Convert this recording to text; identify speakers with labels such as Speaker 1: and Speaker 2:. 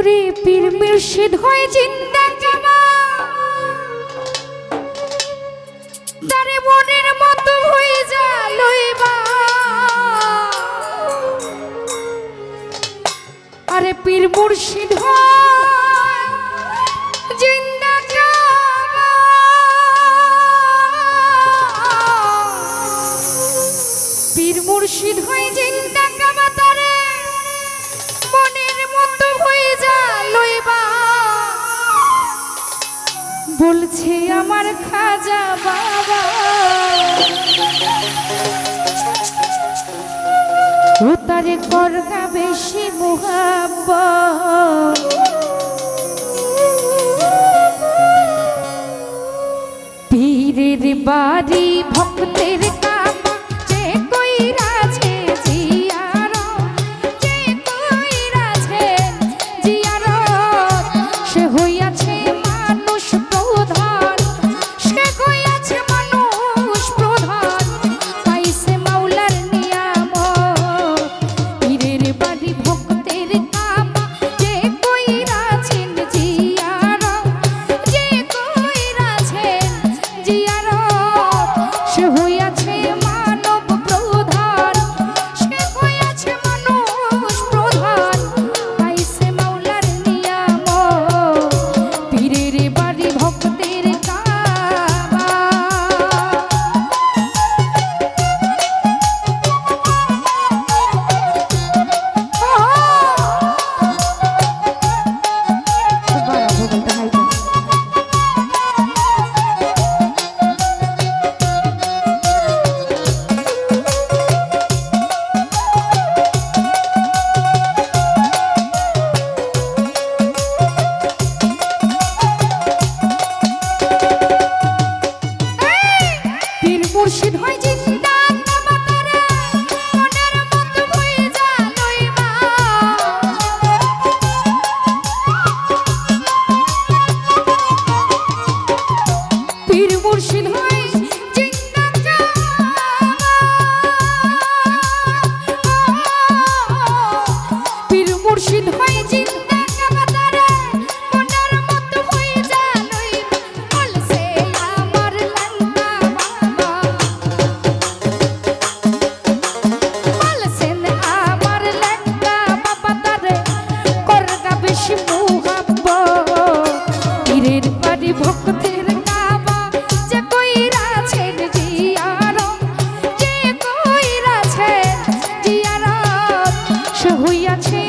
Speaker 1: ওরে পীর মুর্শিদ হয়ে জিন্দা জামা। তারে মনের মতো হয়ে যা লইবা আরে পীর মুর্শিদ হয় জিন্দা পীর মুর্শিদ হয়ে বুঝি আমার খাজা বাবা। তারে কর গাবে হইয়াছে